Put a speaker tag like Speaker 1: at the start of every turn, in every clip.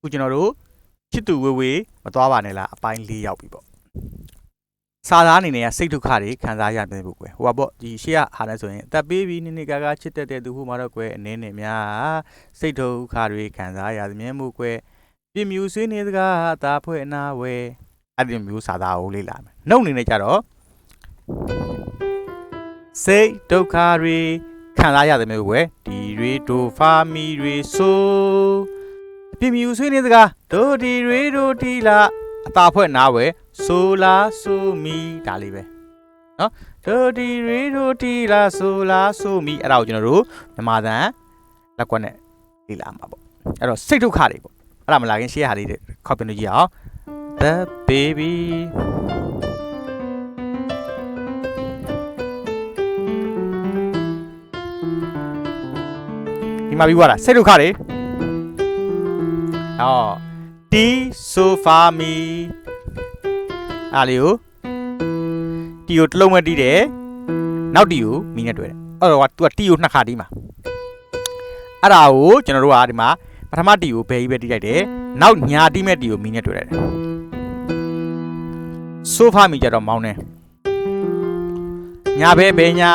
Speaker 1: ခုကျွန်တော်တို့ချစ်သူဝေဝေမသွားပါနဲ့လားအပိုင်း၄ရောက်ပြီပေါ့စာသားအနေနဲ့ကစိတ်ဒုက္ခတွေခံစားရတယ်ပေါ့ကွယ်ဟိုပါပေါ့ဒီရှေ့ကဟာလဲဆိုရင်အသက်ပေးပြီးနိနေကာကာချစ်တတ်တဲ့သူဟိုမှာတော့ကွယ်အနေနဲ့များစိတ်ဒုက္ခတွေခံစားရသမြဲမှုကွယ်ပြမြူဆွေးနေစကားအသာဖွဲ့အနာဝဲအဲ့ဒီမျိုးစာသားကိုလေ့လာမယ်နှုတ်အနေနဲ့ကြတော့စိတ်ဒုက္ခတွေခံစားရသမျှကွယ်ဒီတွေဒိုဖာမီတွေဆိုအ ပြမြူဆွေးနေစကားဒိုဒီရီဒိုတီလာအตาဖွဲ့နားဝယ်ဆိုလာဆိုမီဒါလေးပဲနော်ဒိုဒီရီဒိုတီလာဆိုလာဆိုမီအဲ့ဒါကိုကျွန်တော်တို့မြမသံလက်ကွက်နဲ့လေ့လာမှာပေါ့အဲ့တော့စိတ်ဒုက္ခတွေပေါ့အဲ့ဒါမလာခင်ရှေ့ဟာလေးခေါ်ပြလို့ကြည့်အောင် The baby ဒီမှာပြီးသွားတာစိတ်ဒုက္ခတွေ ဟောတီဆိုဖာမီအားလေးကိုတီကိုတစ်လုံးပဲတီးတယ်နောက်တီကိုမီနဲ့တွေ့တယ်အဲ့တော့က तू ကတီကိုနှစ်ခါတီးမှာအဲ့ဒါကိုကျွန်တော်တို့ကဒီမှာပထမတီကိုဘယ်ကြီးပဲတီးလိုက်တယ်နောက်ညာတီးမဲ့တီကိုမီနဲ့တွေ့လိုက်တယ်ဆိုဖာမီကြတော့မောင်းနေညာဘဲဘဲညာ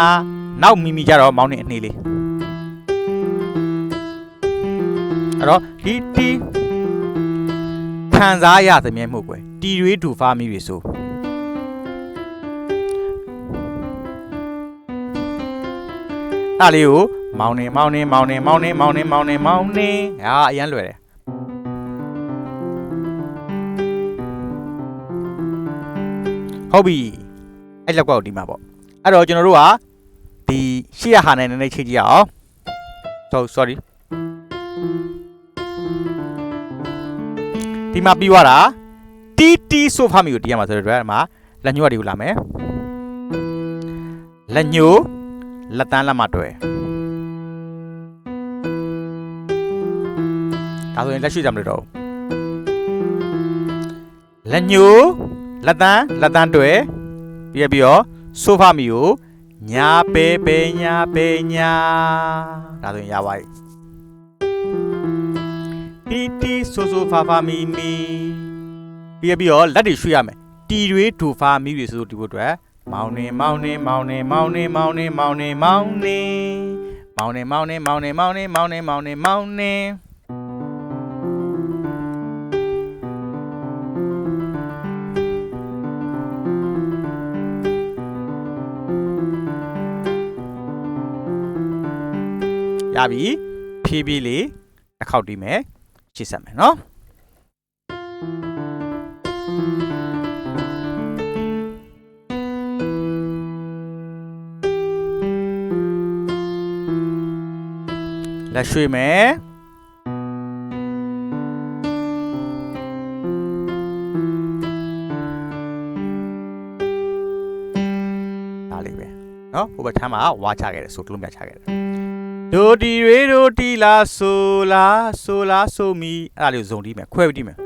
Speaker 1: နောက်မီမီကြတော့မောင်းနေအနှေးလေးအဲ့တော့ဒီတီ ခံစားရသမျှမှုကွယ်တီရွေးဒူဖာမိပြီဆိုအဲ့လေးကိုမောင်းနေမောင်းနေမောင်းနေမောင်းနေမောင်းနေမောင်းနေမောင်းနေဟာအရန်လွယ်တယ်ဟုတ်ပြီအဲ့လောက်ကောက်ဒီမှာပေါ့အဲ့တော့ကျွန်တော်တို့ကဒီရှေ့ရဟာနဲ့နည်းနည်းချိန်ကြည့်ရအောင် so sorry ဒီမှာပြီးသွားတာတီတီဆိုဖာမီကိုတီးရမှာဆိုတော့ဒီမှာလက်ညှိုးတွေကိုလာမယ်လက်ညှိုးလက်တန်းလက်မတွဲဒါဆိုရင်လက်ရှိကြမလို့တော့ဘူးလက်ညှိုးလက်တန်းလက်တန်းတွဲပြီးရပြီးတော့ဆိုဖာမီကိုညာပဲပဲညာပဲညာဒါဆိုရင်ရပါပြီ တီတီဆိုဆိုဖာဖာမီမီပြီးရပြီးတော့လက်တွေရွှေ့ရမယ်တီတွေဒူဖာမီတွေဆိုဆိုဒီဘုအတွက်မောင်းနေမောင်းနေမောင်းနေမောင်းနေမောင်းနေမောင်းနေမောင်းနေမောင်းနေမောင်းနေမောင်းနေမောင်းနေမောင်းနေမောင်းနေမောင်းနေရပြီဖြည်းဖြည်းလေးတစ်ခေါက်တီးမယ် ရှေ့ဆက်မယ်နော်လက်ရွှေ့မယ်ဒါလေးပဲเนาะဟိုဘက်ထမ်းမှာဝါချခဲ့တယ်ဆိုတလုံးပြချခဲ့တယ် ဒိုတီရေဒိုတီလာဆိုလာဆိုလာဆိုမီအဲ့ဒါလေးကိုဇုံတီးမယ်ခွဲပြီးတီးမယ်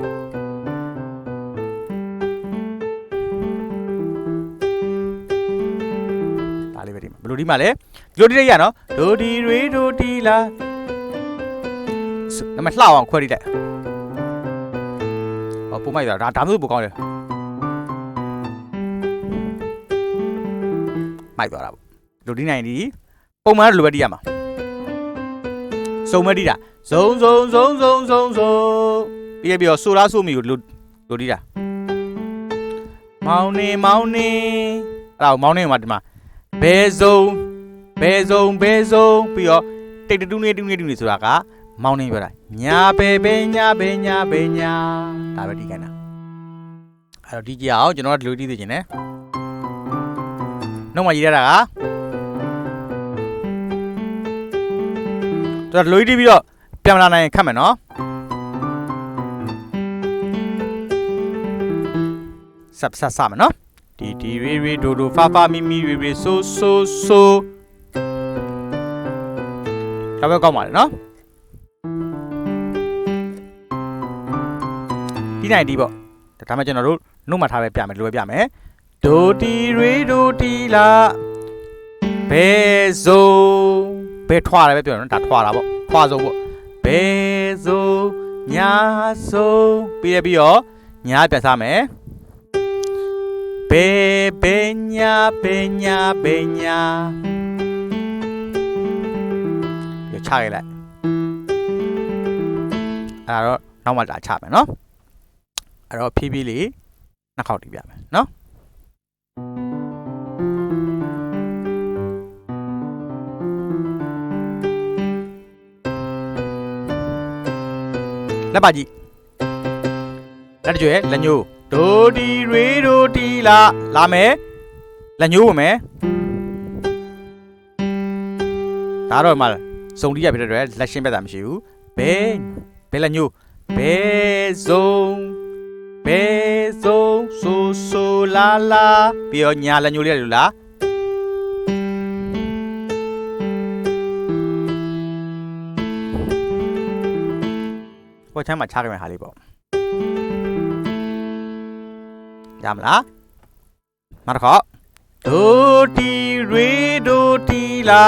Speaker 1: ဒါလေးပဲတီးမယ်ဘယ်လိုတီးမှာလဲဒီလိုတီးလိုက်ရနော်ဒိုတီရေဒိုတီလာဆိုနမလှအောင်ခွဲတီးလိုက်ဟောပုံမိုက်တာဒါဒါမျိုးပိုကောင်းတယ်မိုက်သွားတာပေါ့ဒိုတီနိုင်ဒီပုံမှန်လိုပဲတီးရမှာ စုံမတိတာဇုံဇုံဇုံဇုံဇုံဇုံပြီးရပြီးတော့ဆိုလားဆိုမီကိုလို့လို့တိတာမောင်နေမောင်နေအဲ့ဒါကိုမောင်နေမှာဒီမှာဘဲဇုံဘဲဇုံဘဲဇုံပြီးတော့တိတ်တူးနေတူးနေတူးနေဆိုတာကမောင်နေပြောတာညာဘဲဘဲညာဘဲညာဘဲညာဒါပဲဒီကနာအဲ့တော့ဒီကြည့်အောင်ကျွန်တော်ကဒီလိုတီးသိချင်တယ်နှုတ်မှာရေးရတာက တော်တော်လွေးတီးပြီးတော့ပြန်မလာနိုင်ရင်ခတ်မယ်နော်ဆပ်ဆပ်ဆပ်မယ်နော်ဒီဒီရီရီဒိုဒိုဖာဖာမီမီရီရီဆိုဆိုဆိုဒါပဲကောင်းပါလေနော်ဒီနိုင်ဒီပေါ့ဒါမှကျွန်တော်တို့နှုတ်မှထားပဲပြမယ်လိုပဲပြမယ်ဒိုတီရီဒိုတီလာဘဲဇုံ ဘဲထွားတယ်ပဲပြောတယ်နော်ဒါထွားတာပေါ့ထွားဆုံးပေါ့ဘဲဇုံညာဆုံးပြီးရပြီးတော့ညာပြတ်စားမယ်ဘေဘေညာဘေညာဘေညာပြီးချခဲ့လိုက်အဲ့ဒါတော့နောက်မှလာချမယ်နော်အဲ့တော့ဖြည်းဖြည်းလေးနှစ်ခေါက်တီးပြမယ်နော် လက်ပါကြည့်လက်တကြွယ်လက်ညိုးဒိုဒီရေဒိုတီလာလာမယ်လက်ညိုးဝင်မယ်ဒါတော့မှစုံတီးရဖြစ်တဲ့အတွက်လက်ရှင်းပြတာမရှိဘူးဘဲဘဲလက်ညိုးဘဲစုံဘဲစုံဆူဆူလာလာပြီးတော့ညာလက်ညိုးလေးလူလား ဟိုချမ်းမှာချခဲ့မယ့်ဟာလေးပေါ့ရမလားနောက်တစ်ခါဒိုတီရေဒိုတီလာ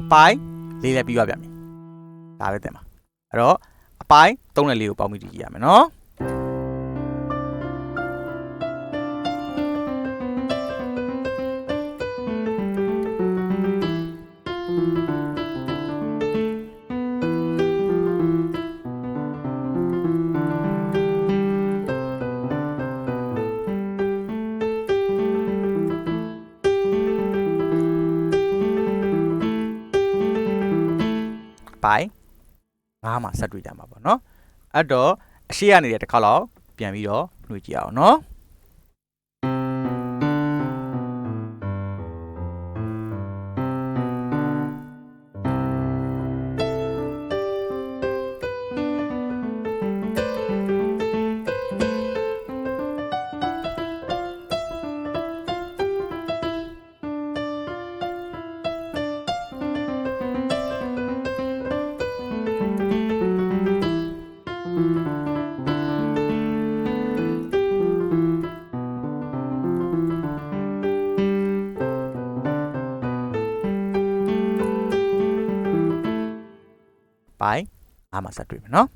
Speaker 1: အပိုင်းလေးလည်းပြီးသွားပြန်ပြီဒါပဲတင်ပါအဲ့တော့အပိုင်း၃နဲ့၄ကိုပေါင်းပြီးကြည့်ရမယ်နော် ပိုင်းငါးမှာဆက်တွေ့ကြမှာပေါ့နော်အဲ့တော့အရှိရနေတဲ့တစ်ခါတော့ပြန်ပြီးတော့နှွေကြည့်အောင်နော် ပိုင်းငါးမှာဆက်တွေ့မယ်နော်